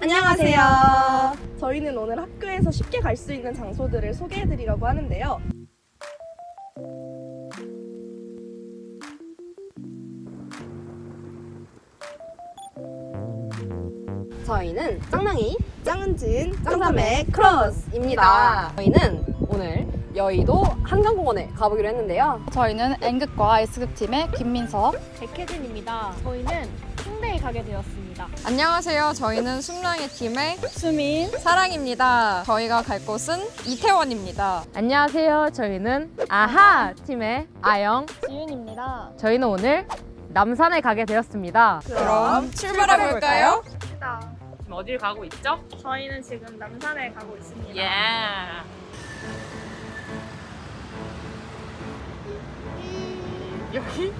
안녕하세요. 저희는 오늘 학교에서 쉽게 갈 수 있는 장소들을 소개해드리려고 하는데요. 저희는 짱낭이 짱은진, 짱삼의 크로스입니다. 저희는 오늘 여의도 한강공원에 가보기로 했는데요. 저희는 N극과 S극 팀의 김민석. 백혜진입니다. 저희는 가게 되었습니다. 안녕하세요. 저희는 숨랑이 팀의 수민. 사랑입니다. 저희가 갈 곳은 이태원입니다. 안녕하세요. 저희는 아하 팀의 아영. 지윤입니다. 저희는 오늘 남산에 가게 되었습니다. 그럼 출발해 볼까요? 지금 어딜 가고 있죠? 저희는 지금 남산에 가고 있습니다. 예. 여기?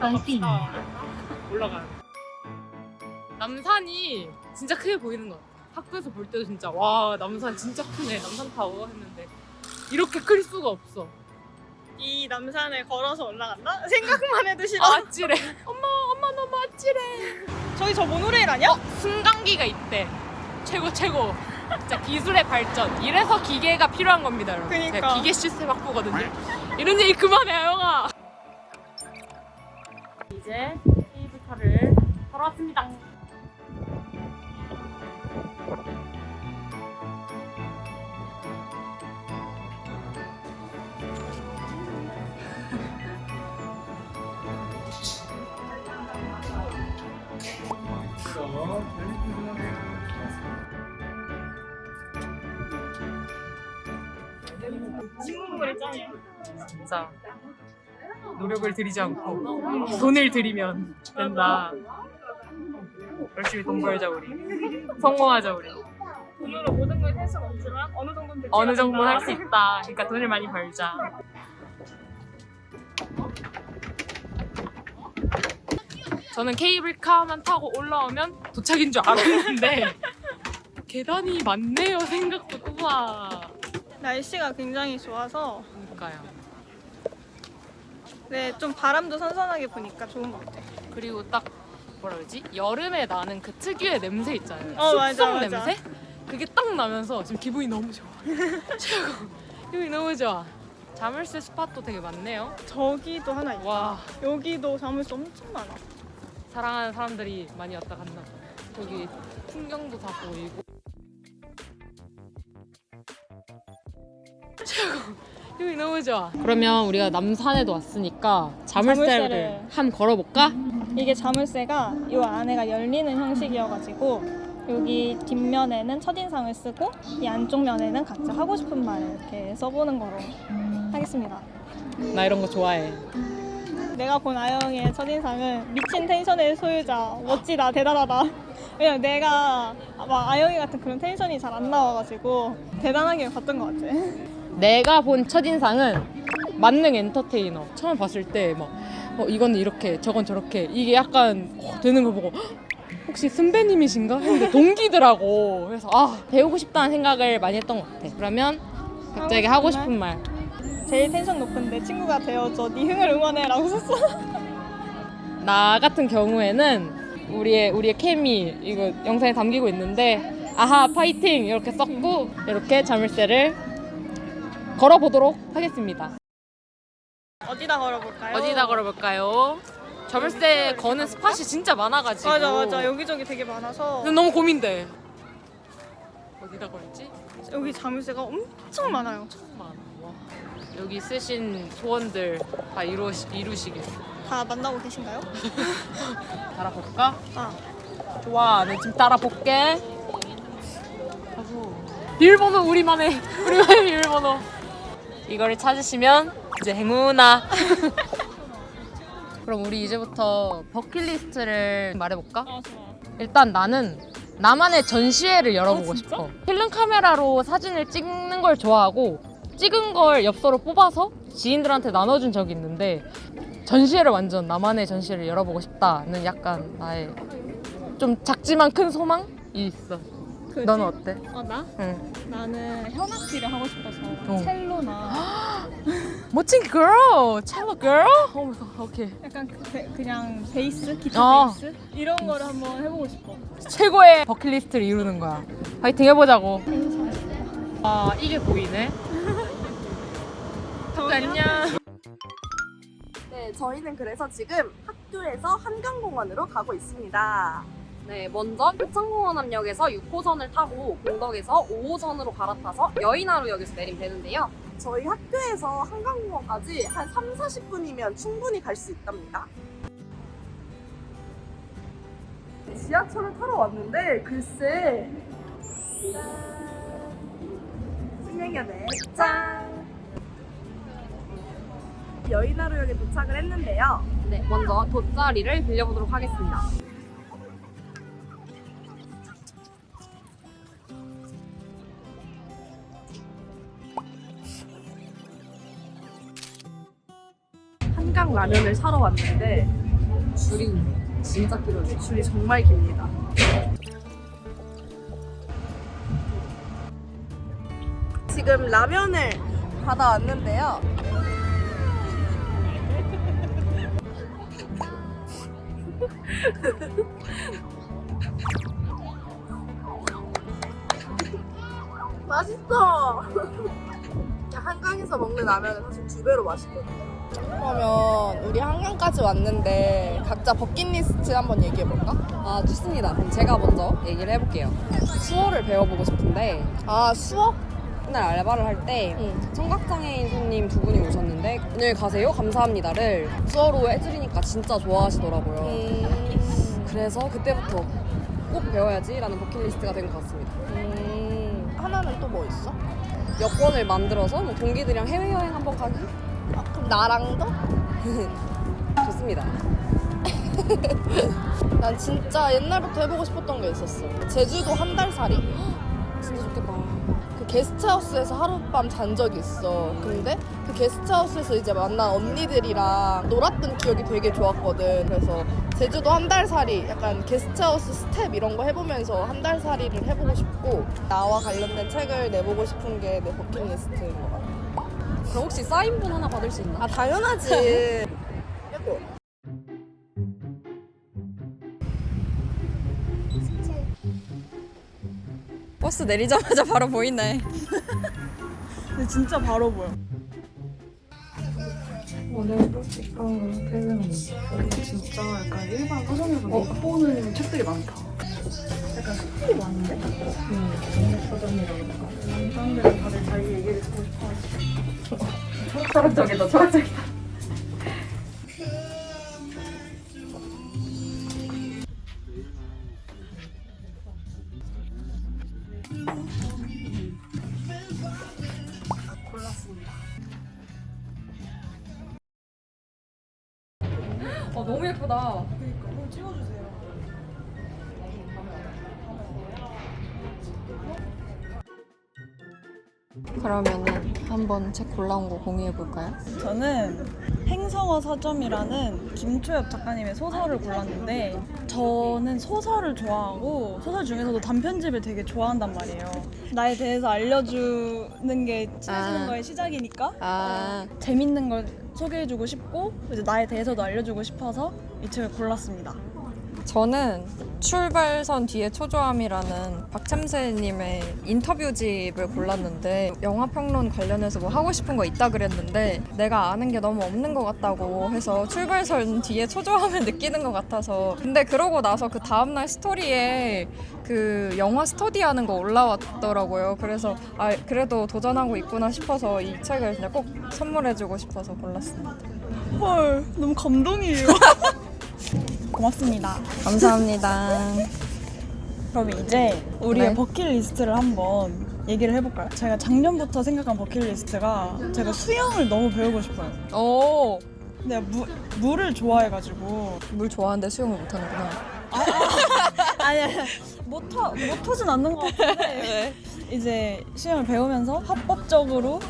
갑시다. 올라가요. 남산이 진짜 크게 보이는 것 같아. 학교에서 볼 때도 진짜 와 남산 진짜 크네 남산 타워 했는데 이렇게 클 수가 없어. 이 남산을 걸어서 올라간다? 생각만 해도 싫어. 아찔해. 엄마 엄마 너무 아찔해. 저희 저 모노레일 아니야? 승강기가 있대. 최고 최고. 진짜 기술의 발전. 이래서 기계가 필요한 겁니다, 여러분. 그니까. 제가 기계 시스템 학부거든요. 이런 얘기 그만해, 아영아. 이제 케이블카를 타러 왔습니다. 진짜 노력을 들이지 않고 돈을 들이면 된다. 열심히 돈 벌자 우리. 성공하자 우리. 돈으로 모든 걸 할 수는 없지만 어느 정도는 어느 정도는 할 않을까. 수 있다. 그러니까 돈을 많이 벌자. 저는 케이블카만 타고 올라오면 도착인 줄 알았는데 계단이 많네요 생각보다. 우와. 날씨가 굉장히 좋아서 그러니까요. 네, 좀 바람도 선선하게 부니까 좋은 것 같아. 그리고 딱 뭐라 그러지? 여름에 나는 그 특유의 냄새 있잖아요. 어, 맞아, 숲속 맞아. 냄새? 그게 딱 나면서 지금 기분이 너무 좋아. 최고. 기분이 너무 좋아. 자물쇠 스팟도 되게 많네요. 저기도 하나 있다. 와. 여기도 자물쇠 엄청 많아. 사랑하는 사람들이 많이 왔다 갔나 봐. 저기 풍경도 다 보이고. 기분이 너무 좋아. 그러면 우리가 남산에도 왔으니까 자물쇠를 자물쇠를. 한 걸어볼까? 이게 자물쇠가 이 안에가 열리는 형식이어가지고 여기 뒷면에는 첫인상을 쓰고 이 안쪽 면에는 각자 하고 싶은 말을 이렇게 써보는 거로 하겠습니다. 나 이런 거 좋아해. 내가 본 아영의 첫인상은 미친 텐션의 소유자, 멋지다, 대단하다. 왜냐면 내가 막 아영이 같은 그런 텐션이 잘 안 나와가지고 대단하게 봤던 것 같아. 내가 본 첫인상은 만능 엔터테이너. 처음 봤을 때 막, 어, 이건 이렇게, 저건 저렇게. 이게 약간 어, 되는 거 보고, 헉, 혹시 선배님이신가? 했는데 동기더라고. 그래서, 아, 배우고 싶다는 생각을 많이 했던 것 같아. 그러면 갑자기 하고 하고 싶은 말. 제일 텐션 높은 내 친구가 되어줘. 네 흥을 응원해라고 썼어. 나 같은 경우에는 우리의, 우리의 케미, 이거 영상에 담기고 있는데, 아하, 파이팅! 이렇게 썼고, 이렇게 자물쇠를 걸어보도록 하겠습니다. 어디다 걸어볼까요? 어디다 걸어볼까요? 자물쇠 거는 스팟이 진짜 많아가지고 맞아 맞아 여기저기 되게 많아서 근데 너무 고민돼 어디다 걸지? 여기 자물쇠가 엄청 많아요. 천만 와. 여기 쓰신 소원들 다 이루, 이루시길 다 만나고 계신가요? 달아볼까? 아. 좋아 네 지금 따라볼게 비밀번호 우리만의 우리만의 비밀번호 이거를 찾으시면 이제 행운아 그럼 우리 이제부터 버킷리스트를 말해볼까? 아 좋아. 일단 나는 나만의 전시회를 열어보고 어, 진짜? 싶어. 필름 카메라로 사진을 찍는 걸 좋아하고 찍은 걸 엽서로 뽑아서 지인들한테 나눠준 적이 있는데 전시회를 완전 나만의 전시회를 열어보고 싶다는 약간 나의 좀 작지만 큰 소망이 있어. 그 너는 어때? 어, 나? 응. 나는 현악기를 하고 싶어서 어. 첼로나 멋진 girl, cello girl. 어, 오케이. 약간 그, 배- 그냥 베이스, 기타 어. 베이스 이런 거를 한번 해보고 싶어. 최고의 버킷리스트를 이루는 거야. 파이팅 해보자고. 아 이게 보이네. 안녕. 네, 저희는 그래서 지금 학교에서 한강공원으로 가고 있습니다. 네, 먼저 일정공원 앞역에서 6호선을 타고 공덕에서 5호선으로 갈아타서 여의나루역에서 내리면 되는데요. 저희 학교에서 한강공원까지 한 3, 40분이면 충분히 갈 수 있답니다. 지하철을 타러 왔는데 글쎄 신행연의 짠! 여의나루역에 도착을 했는데요. 네, 먼저 돗자리를 빌려보도록 하겠습니다. 라면을 사러 왔는데 줄이 진짜 길어요. 줄이 정말 깁니다. 지금 라면을 받아왔는데요. 맛있어. 한강에서 먹는 라면은 사실 두 배로 맛있거든요. 그러면 우리 한강까지 왔는데 각자 버킷리스트 한번 얘기해 볼까? 아, 좋습니다. 그럼 제가 먼저 얘기를 해볼게요. 수어를 배워보고 싶은데 아 수업? 옛날 알바를 할때 청각장애인 손님 두 분이 오셨는데 오늘 가세요 감사합니다를 수어로 해드리니까 진짜 좋아하시더라고요. 음, 그래서 그때부터 꼭 배워야지라는 버킷리스트가 된 것 같습니다. 음, 하나는 또 뭐 있어? 여권을 만들어서 뭐 동기들이랑 해외여행 한번 가기 나랑도? 좋습니다. 난 진짜 옛날부터 해보고 싶었던 게 있었어. 제주도 한 달 살이. 진짜 좋겠다. 그 게스트하우스에서 하룻밤 잔 적이 있어. 근데 그 게스트하우스에서 이제 만난 언니들이랑 놀았던 기억이 되게 좋았거든. 그래서 제주도 한 달 살이 약간 게스트하우스 스텝 이런 거 해보면서 한 달 살이를 해보고 싶고 나와 관련된 책을 내보고 싶은 게 내 버킷리스트인 것 같아. 그럼 혹시 사인본 하나 받을 수 있나? 아 당연하지. 버스 내리자마자 바로 보이네. 근데 진짜 바로 보여. 직강으로 퇴근합니다. 여기 진짜 약간 일반 서점에서 못 보는 책들이 많다. 약간 스토리 많은데? 응. 정력 서점이라던가. 사람들은 다들 자기 얘기를 듣고 싶어 하지. 철학적이다, 철학적이다. 어, 너무 예쁘다. 그러 면은 한번 책 골라온 거 공유해 볼까요? 저는 행성어 서점이라는 김초엽 작가님의 소설을 골랐는데 저는 소설을 좋아하고 소설 중에서도 단편집을 되게 좋아한단 말이에요. 나에 대해서 알려주는 게 친해지는 아. 거의 시작이니까 아, 재밌는 걸 소개해주고 싶고 이제 나에 대해서도 알려주고 싶어서 이 책을 골랐습니다. 저는 출발선 뒤에 초조함이라는 박참새님의 인터뷰집을 골랐는데 영화 평론 관련해서 뭐 하고 싶은 거 있다 그랬는데 내가 아는 게 너무 없는 것 같다고 해서 출발선 뒤에 초조함을 느끼는 것 같아서 근데 그러고 나서 그 다음날 스토리에 그 영화 스터디하는 거 올라왔더라고요. 그래서 아 그래도 도전하고 있구나 싶어서 이 책을 그냥 꼭 선물해주고 싶어서 골랐습니다. 헐 너무 감동이에요. 고맙습니다. 감사합니다. 그럼 이제 우리의 네. 버킷리스트를 한번 얘기를 해볼까요? 제가 작년부터 생각한 버킷리스트가 제가 수영을 너무 배우고 싶어요. 오. 내가 무, 물을 좋아해가지고 물 좋아하는데 수영을 못하는구나. 아니 아니 못하 못하진 않는 것 같은데 이제 수영을 배우면서 합법적으로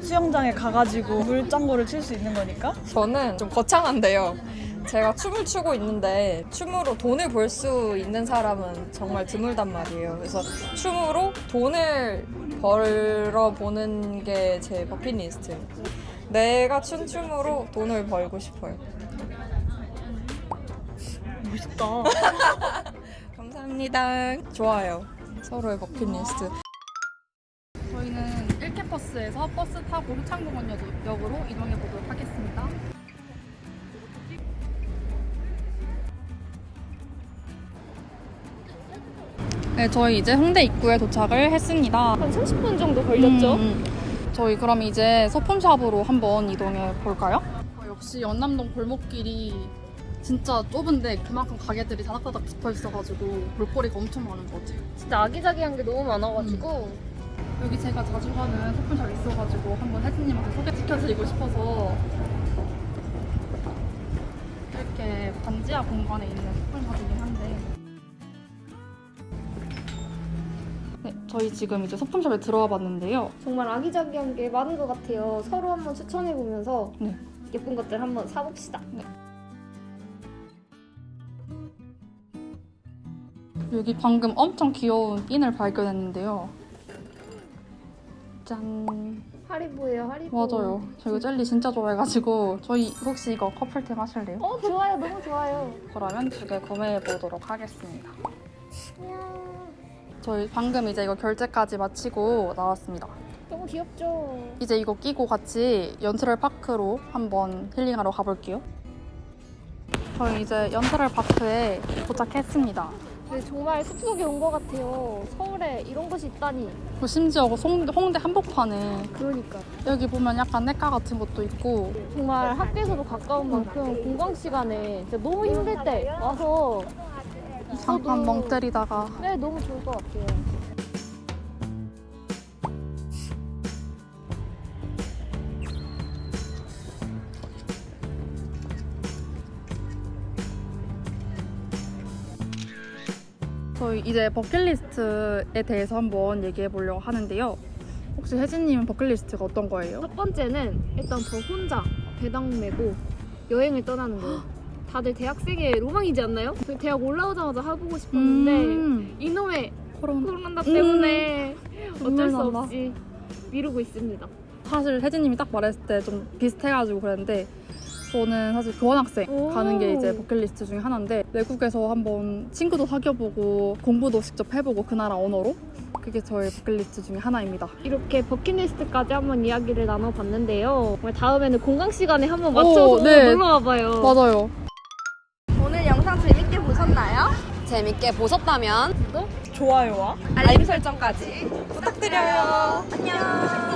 수영장에 가가지고 물장구를 칠 수 있는 거니까 저는 좀 거창한데요. 제가 춤을 추고 있는데 춤으로 돈을 벌 수 있는 사람은 정말 드물단 말이에요. 그래서 춤으로 돈을 벌어 보는 게 제 버킷리스트예요. 내가 춘 춤으로 돈을 벌고 싶어요. 멋있다. 감사합니다. 좋아요. 서로의 버킷리스트. 저희는 1캠퍼스에서 버스 타고 효창공원역으로 이동해 보도록 하겠습니다. 네, 저희 이제 홍대 입구에 도착을 했습니다. 한 30분 정도 걸렸죠? 음, 저희 그럼 이제 소품샵으로 한번 이동해 볼까요? 어, 역시 연남동 골목길이 진짜 좁은데 그만큼 가게들이 다닥다닥 붙어 있어가지고 볼거리가 엄청 많은 것 같아요. 진짜 아기자기한 게 너무 많아가지고 여기 제가 자주 가는 소품샵 있어가지고 한번 혜진님한테 소개시켜드리고 싶어서 이렇게 반지하 공간에 있는 소품샵이긴 한데 저희 지금 이제 소품샵에 들어와 봤는데요. 정말 아기자기한 게 많은 것 같아요. 서로 한번 추천해 보면서 네. 예쁜 것들 한번 사봅시다. 여기 방금 엄청 귀여운 핀을 발견했는데요. 짠. 하리보예요, 하리보. 맞아요. 저 이거 젤리 진짜 좋아해가지고 저희 혹시 이거 커플템 하실래요? 어, 좋아요. 너무 좋아요. 그러면 두 개 구매해 보도록 하겠습니다. 저희 방금 이제 이거 결제까지 마치고 나왔습니다. 너무 귀엽죠? 이제 이거 끼고 같이 연트럴 파크로 한번 힐링하러 가볼게요. 저희 이제 연트럴 파크에 도착했습니다. 네, 정말 숲속에 온 것 같아요. 서울에 이런 곳이 있다니. 그리고 심지어 그 송- 홍대 한복판에 그러니까. 여기 보면 약간 냇가 같은 것도 있고 정말 학교에서도 가까운 만큼 공강 시간에 진짜 너무 힘들 때 와서 잠깐 멍 때리다가 네, 너무 좋을 것 같아요. 저희 이제 버킷리스트에 대해서 한번 얘기해 보려고 하는데요. 혹시 혜진님은 버킷리스트가 어떤 거예요? 첫 번째는 일단 저 혼자 배당 메고 여행을 떠나는 거예요. 다들 대학생의 로망이지 않나요? 저 대학 올라오자마자 해보고 싶었는데 음, 이놈의 그런 코로나 때문에 어쩔 수 난다. 없이 미루고 있습니다. 사실 혜진님이 딱 말했을 때 좀 비슷해가지고 그랬는데 저는 사실 교환학생 오. 가는 게 이제 버킷리스트 중에 하나인데 외국에서 한번 친구도 사귀어보고 공부도 직접 해보고 그 나라 언어로 그게 저의 버킷리스트 중에 하나입니다. 이렇게 버킷리스트까지 한번 이야기를 나눠봤는데요. 다음에는 공강 시간에 한번 오, 맞춰서 네. 놀러 와봐요. 맞아요. 재밌게 보셨다면 좋아요와 알림 설정까지 부탁드려요. 안녕.